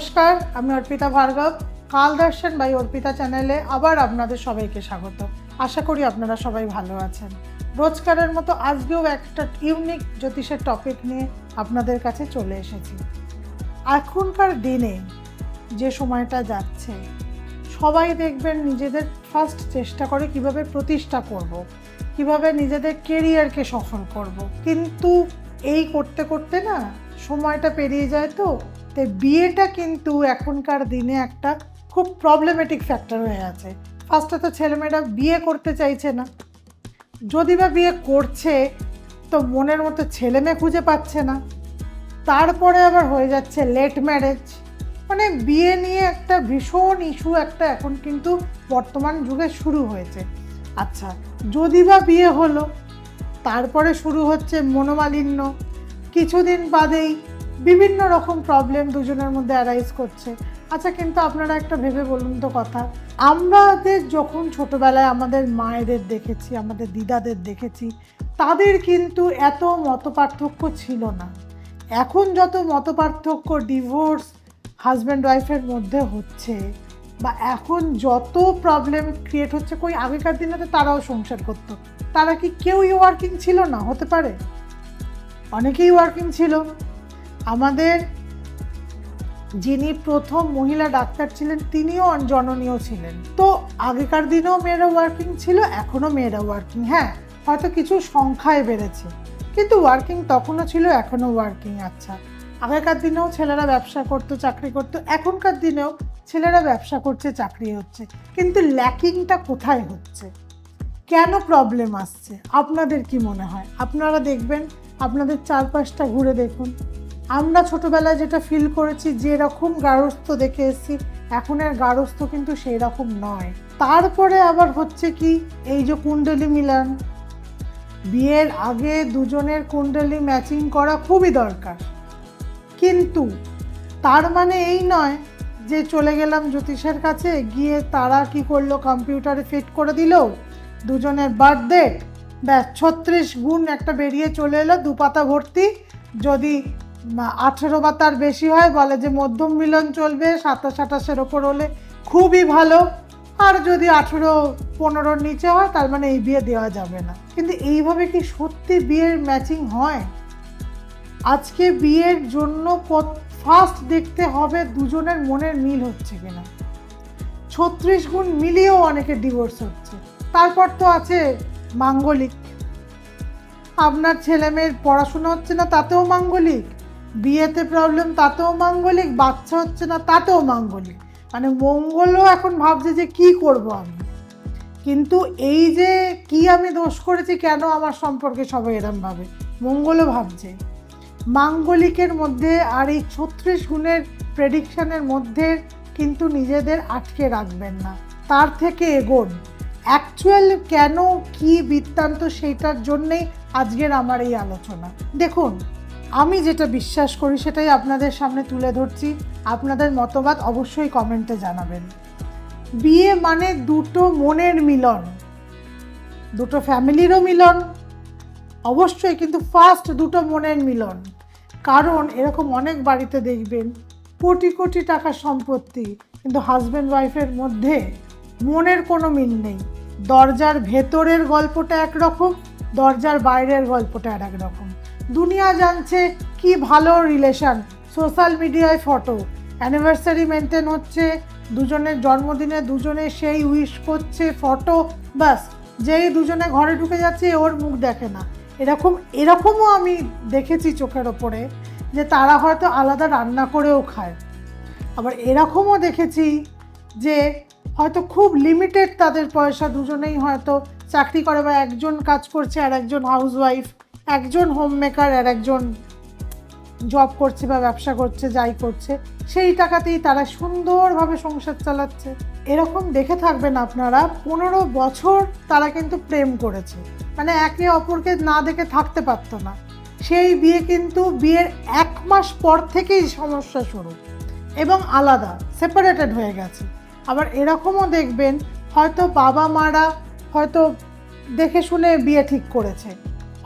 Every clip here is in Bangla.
নমস্কার, আমি অর্পিতা ভার্গব কাল দর্শন বাই অর্পিতা চ্যানেলে আবার আপনাদের সবাইকে স্বাগত আশা করি আপনারা সবাই ভালো আছেন রোজকারের মতো আজকেও একটা ইউনিক জ্যোতিষের টপিক নিয়ে আপনাদের কাছে চলে এসেছি এখনকার দিনে যে সময়টা যাচ্ছে, সবাই দেখবেন নিজেদের ফার্স্ট চেষ্টা করে কীভাবে প্রতিষ্ঠা করব। কীভাবে নিজেদের কেরিয়ারকে সফল করব। কিন্তু এই করতে করতে না সময়টা পেরিয়ে যায় তো তাই বিয়েটা কিন্তু এখনকার দিনে একটা খুব প্রবলেমেটিক ফ্যাক্টর হয়ে আছে। ফার্স্টে তো ছেলেমেয়েরা বিয়ে করতে চাইছে না। যদি বা বিয়ে করছে, তো মনের মতো ছেলে মেয়ে খুঁজে পাচ্ছে না। তারপরে আবার হয়ে যাচ্ছে লেট ম্যারেজ মানে বিয়ে নিয়ে একটা ভীষণ ইস্যু একটা এখন কিন্তু বর্তমান যুগে শুরু হয়েছে। আচ্ছা যদি বা বিয়ে হলো, তারপরে শুরু হচ্ছে মনোমালিন্য। কিছুদিন বাদেই বিভিন্ন রকম প্রবলেম দুজনের মধ্যে অ্যারাইজ করছে। আচ্ছা কিন্তু আপনারা একটা ভেবে বলুন তো কথা। আমাদের যখন ছোটবেলায় আমাদের মায়েদের দেখেছি, আমাদের দিদাদের দেখেছি, তাদের কিন্তু এত মতপার্থক্য ছিল না। এখন যত মতপার্থক্য ডিভোর্স হাজব্যান্ড ওয়াইফের মধ্যে হচ্ছে, বা এখন যত প্রবলেম ক্রিয়েট হচ্ছে, কই আগেকার দিনে তো তারাও সংসার করতো। তারা কি কেউই ওয়ার্কিং ছিল না? হতে পারে। অনেকেই ওয়ার্কিং ছিল। আমাদের যিনি প্রথম মহিলা ডাক্তার ছিলেন, তিনিও জননীয় ছিলেন। তো আগেকার দিনেও মেয়েরা ওয়ার্কিং ছিল, এখনও মেয়েরা ওয়ার্কিং হ্যাঁ হয়তো কিছু সংখ্যায় বেড়েছে। কিন্তু ওয়ার্কিং তখনও ছিল, এখনও ওয়ার্কিং আচ্ছা। আগেকার দিনেও ছেলেরা ব্যবসা করতো, চাকরি করতো, এখনকার দিনেও ছেলেরা ব্যবসা করছে, চাকরি হচ্ছে। কিন্তু ল্যাকিংটা কোথায় হচ্ছে? কেন প্রবলেম আসছে? আপনাদের কি মনে হয়? আপনারা দেখবেন, আপনাদের চারপাশটা ঘুরে দেখুন। আমরা ছোটবেলায় যেটা ফিল করেছি যেরকম গারস্থ দেখে এসেছি, এখনের গারস্থ কিন্তু সেই রকম নয়। তারপরে আবার হচ্ছে কি, এই যে কুণ্ডলী মিলন, বিয়ের আগে দুজনের কুণ্ডলী ম্যাচিং করা খুবই দরকার। কিন্তু তার মানে এই নয় যে চলে গেলাম জ্যোতিষের কাছে, গিয়ে তারা কি করল কম্পিউটারে ফিট করে দিল, দুজনের বার্থডে ব্যাস ছত্রিশ গুণ একটা বেরিয়ে চলে এলো দু পাতা ভর্তি, যদি আঠেরো বা তার বেশি হয়, বলে যে মধ্যম মিলন চলবে, সাতাশ আঠাশের ওপর হলে খুবই ভালো। আর যদি আঠেরো, পনেরোর নিচে হয়, তার মানে এই বিয়ে দেওয়া যাবে না। কিন্তু এইভাবে কি সত্যি বিয়ের ম্যাচিং হয়? আজকে বিয়ের জন্য ফার্স্ট দেখতে হবে দুজনের মনের মিল হচ্ছে কিনা। ছত্রিশ গুণ মিলিয়েও অনেকে ডিভোর্স হচ্ছে। তারপর তো আছে মাঙ্গলিক। আপনার ছেলে মেয়ের পড়াশোনা হচ্ছে না, তাতেও মাঙ্গলিক। বিয়েতে প্রবলেম তাতেও মাঙ্গলিক, বাচ্চা হচ্ছে না, তাতেও মাঙ্গলিক। মানে মঙ্গলও এখন ভাবছে যে কি করব আমি। কিন্তু এই যে কি আমি দোষ করেছি, কেন আমার সম্পর্কে সবাই এরম ভাবে? মঙ্গলও ভাবছে। মাঙ্গলিকের মধ্যে আর এই ছত্রিশ গুণের প্রেডিকশানের মধ্যে কিন্তু নিজেদের আটকে রাখবেন না। তার থেকে এগোন। অ্যাকচুয়াল কেন কি বৃত্তান্ত সেইটার জন্যেই আজকের আমার এই আলোচনা। দেখুন আমি যেটা বিশ্বাস করি সেটাই আপনাদের সামনে তুলে ধরছি। আপনাদের মতবাদ অবশ্যই কমেন্টে জানাবেন। বিয়ে মানে দুটো মনের মিলন। দুটো ফ্যামিলিরও মিলন। অবশ্যই কিন্তু ফার্স্ট দুটো মনের মিলন। কারণ এরকম অনেক বাড়িতে দেখবেন, কোটি কোটি টাকার সম্পত্তি, কিন্তু হাজব্যান্ড ওয়াইফের মধ্যে মনের কোনো মিল নেই। দরজার ভেতরের গল্পটা একরকম, দরজার বাইরের গল্পটা আর এক রকম দুনিয়া জানছে কি ভালো রিলেশন সোশ্যাল মিডিয়ায় ফটো অ্যানিভার্সারি মেনটেন হচ্ছে, দুজনের জন্মদিনে দুজনে সেই উইশ করছে ফটো বাস যেই দুজনে ঘরে ঢুকে যাচ্ছে ওর মুখ দেখে না। এরকম, এরকমও আমি দেখেছি চোখের ওপরে, যে তারা হয়তো আলাদা রান্না করেও খায়। আবার এরকমও দেখেছি যে হয়তো খুব লিমিটেড তাদের পয়সা, দুজনেই হয়তো চাকরি করে বা একজন কাজ করছে আর একজন হাউসওয়াইফ একজন হোম মেকার আর একজন জব করছে বা ব্যবসা করছে, যাই করছে, সেই টাকাতেই তারা সুন্দরভাবে সংসার চালাচ্ছে। এরকম দেখে থাকবেন আপনারা, পনেরো বছর তারা কিন্তু প্রেম করেছে। মানে একে অপরকে না দেখে থাকতে পারতো না। সেই বিয়ে কিন্তু বিয়ের এক মাস পর থেকেই সমস্যা শুরু এবং আলাদা সেপারেটেড হয়ে গেছে। আবার এরকমও দেখবেন, হয়তো বাবা মারা হয়তো দেখে শুনে বিয়ে ঠিক করেছে।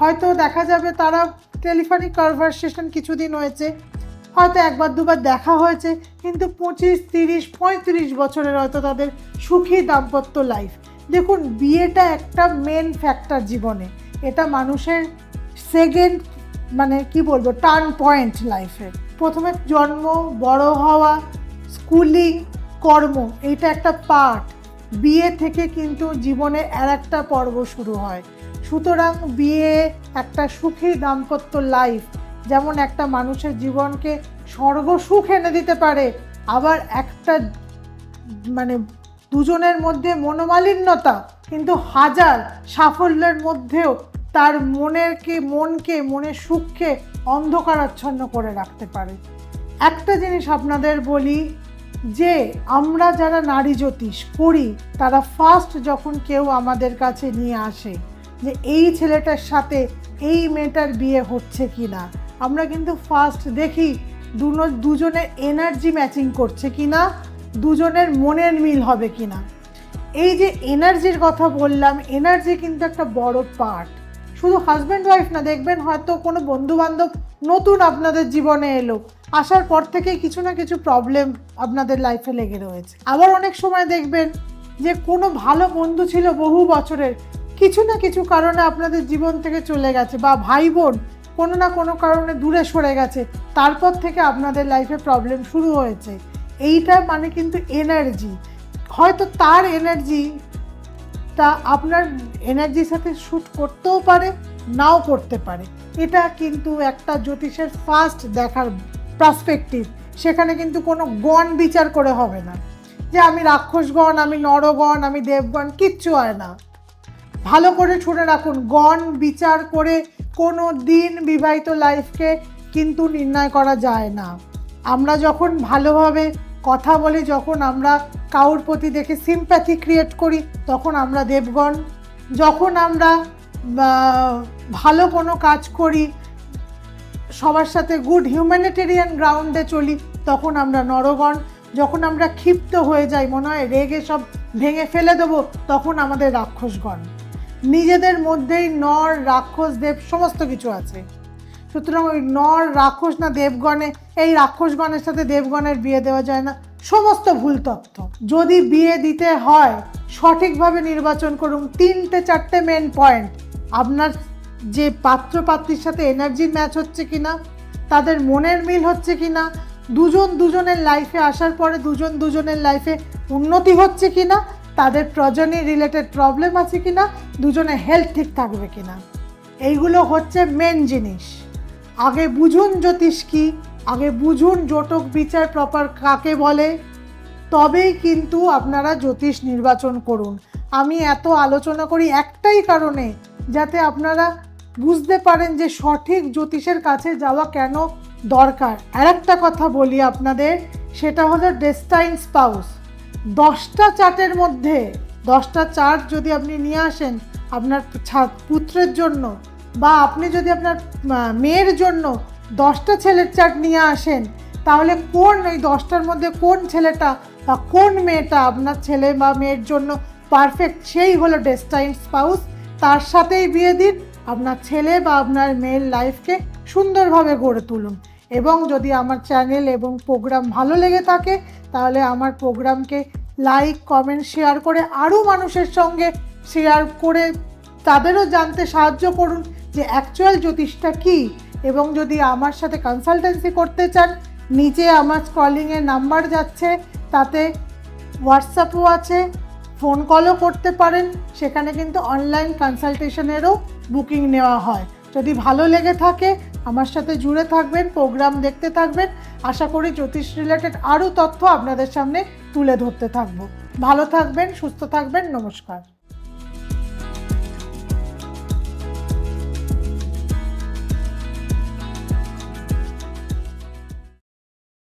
হয়তো দেখা যাবে তারা টেলিফোনিক কনভারসেশন কিছুদিন হয়েছে। হয়তো একবার দুবার দেখা হয়েছে, কিন্তু পঁচিশ, তিরিশ, পঁয়ত্রিশ বছরের হয়তো তাদের সুখী দাম্পত্য লাইফ দেখুন, বিয়েটা একটা মেন ফ্যাক্টর জীবনে। এটা মানুষের সেকেন্ড মানে কি বলব টার্ন পয়েন্ট লাইফে প্রথমে জন্ম, বড় হওয়া স্কুলিং কর্ম, এইটা একটা পার্ট বিয়ে থেকে কিন্তু জীবনে আর একটা পর্ব শুরু হয়। সুতরাং বিয়ে একটা সুখী দাম্পত্য লাইফ যেমন একটা মানুষের জীবনকে স্বর্গসুখ এনে দিতে পারে, আবার একটা মানে দুজনের মধ্যে মনোমালিন্যতা, কিন্তু হাজার সাফল্যের মধ্যেও তার মনেরকে, মনকে, মনের সুখকে অন্ধকারাচ্ছন্ন করে রাখতে পারে। একটা জিনিস আপনাদের বলি, যে আমরা যারা নারী জ্যোতিষ করি, তারা ফার্স্ট যখন কেউ আমাদের কাছে নিয়ে আসে যে এই ছেলেটার সাথে এই মেয়েটার বিয়ে হচ্ছে কি না আমরা কিন্তু ফার্স্ট দেখি দুজনের এনার্জি ম্যাচিং করছে কি না দুজনের মনের মিল হবে কি না এই যে এনার্জির কথা বললাম এনার্জি কিন্তু একটা বড় পার্ট শুধু হাজব্যান্ড ওয়াইফ না, দেখবেন হয়তো কোনো বন্ধু বান্ধব নতুন আপনাদের জীবনে এলো, আসার পর থেকে কিছু না কিছু প্রবলেম আপনাদের লাইফে লেগে রয়েছে। আবার অনেক সময় দেখবেন যে কোনো ভালো বন্ধু ছিল বহু বছরের কিছু না কিছু কারণে আপনাদের জীবন থেকে চলে গেছে বা ভাই বোন কোনো না কোনো কারণে দূরে সরে গেছে, তারপর থেকে আপনাদের লাইফে প্রবলেম শুরু হয়েছে। এইটা মানে কিন্তু এনার্জি হয়তো তার এনার্জি তা আপনার এনার্জির সাথে শ্যুট করতেও পারে, নাও করতে পারে। এটা কিন্তু একটা জ্যোতিষের ফার্স্ট দেখার পার্সপেক্টিভ সেখানে কিন্তু কোনো গণ বিচার করে হবে না। যে আমি রাক্ষসগণ, আমি নরগণ, আমি দেবগণ, কিচ্ছু হয় না। ভালো করে শুনে রাখুন, গণ বিচার করে কোনো দিন বিবাহিত লাইফকে কিন্তু নির্ণয় করা যায় না। আমরা যখন ভালোভাবে কথা বলি, যখন আমরা কাউর প্রতি দেখে সিম্প্যাথি ক্রিয়েট করি, তখন আমরা দেবগণ, যখন আমরা ভালো কোনো কাজ করি, সবার সাথে গুড হিউম্যানিটেরিয়ান গ্রাউন্ডে চলি, তখন আমরা নরগণ, যখন আমরা ক্ষিপ্ত হয়ে যাই, মনে হয় রেগে সব ভেঙে ফেলে দেবো, তখন আমাদের রাক্ষসগণ। নিজেদের মধ্যেই নর, রাক্ষস, দেব, সমস্ত কিছু আছে। সুতরাং ওই নর, রাক্ষস না দেবগণে, এই রাক্ষসগণের সাথে দেবগণের বিয়ে দেওয়া যায় না। সমস্ত ভুল তথ্য যদি বিয়ে দিতে হয়, সঠিকভাবে নির্বাচন করুন, তিনটে, চারটে মেন পয়েন্ট আপনার যে পাত্র পাত্রীর সাথে এনার্জি ম্যাচ হচ্ছে কিনা, তাদের মনের মিল হচ্ছে কিনা, দুজন দুজনের লাইফে আসার পরে দুজন দুজনের লাইফে উন্নতি হচ্ছে কিনা তাদের প্রজনী রিলেটেড প্রবলেম আছে কি না দুজনের হেলথ ঠিক থাকবে কি না এইগুলো হচ্ছে মেন জিনিস। আগে বুঝুন জ্যোতিষ কি, আগে বুঝুন জটক বিচার প্রপার কাকে বলে। তবেই কিন্তু আপনারা জ্যোতিষ নির্বাচন করুন। আমি এত আলোচনা করি একটাই কারণে, যাতে আপনারা বুঝতে পারেন যে সঠিক জ্যোতিষের কাছে যাওয়া কেন দরকার। আর একটা কথা বলি আপনাদের, সেটা হলো ডেস্টাইন স্পাউস দশটা চার্টের মধ্যে, দশটা চার্ট যদি আপনি নিয়ে আসেন আপনার পুত্রের জন্য বা আপনি যদি আপনার মেয়ের জন্য দশটা ছেলের চার্ট নিয়ে আসেন, তাহলে কোন ওই দশটার মধ্যে কোন ছেলেটা বা কোন মেয়েটা আপনার ছেলে বা মেয়ের জন্য পারফেক্ট সেই হলো ডেস্টাইন স্পাউস তার সাথেই বিয়ে দিন, আপনার ছেলে বা আপনার মেয়ের লাইফকে সুন্দরভাবে গড়ে তুলুন। এবং যদি আমার চ্যানেল এবং প্রোগ্রাম ভালো লেগে থাকে, তাহলে আমার প্রোগ্রামকে লাইক কমেন্ট শেয়ার করে আরও মানুষের সঙ্গে শেয়ার করে তাদেরও জানতে সাহায্য করুন যে অ্যাকচুয়াল জ্যোতিষটা কী। এবং যদি আমার সাথে কনসালটেন্সি করতে চান, নিচে আমার স্ক্রলিংয়ের নাম্বার যাচ্ছে, তাতে হোয়াটসঅ্যাপও আছে ফোন কলও করতে পারেন, সেখানে কিন্তু অনলাইন কনসালটেশনেরও বুকিং নেওয়া হয়। যদি ভালো লেগে থাকে আমার সাথে জুড়ে থাকবেন প্রোগ্রাম দেখতে থাকবেন। আশা করি জ্যোতিষ রিলেটেড আরও তথ্য আপনাদের সামনে তুলে ধরতে থাকব। ভালো থাকবেন, সুস্থ থাকবেন, নমস্কার।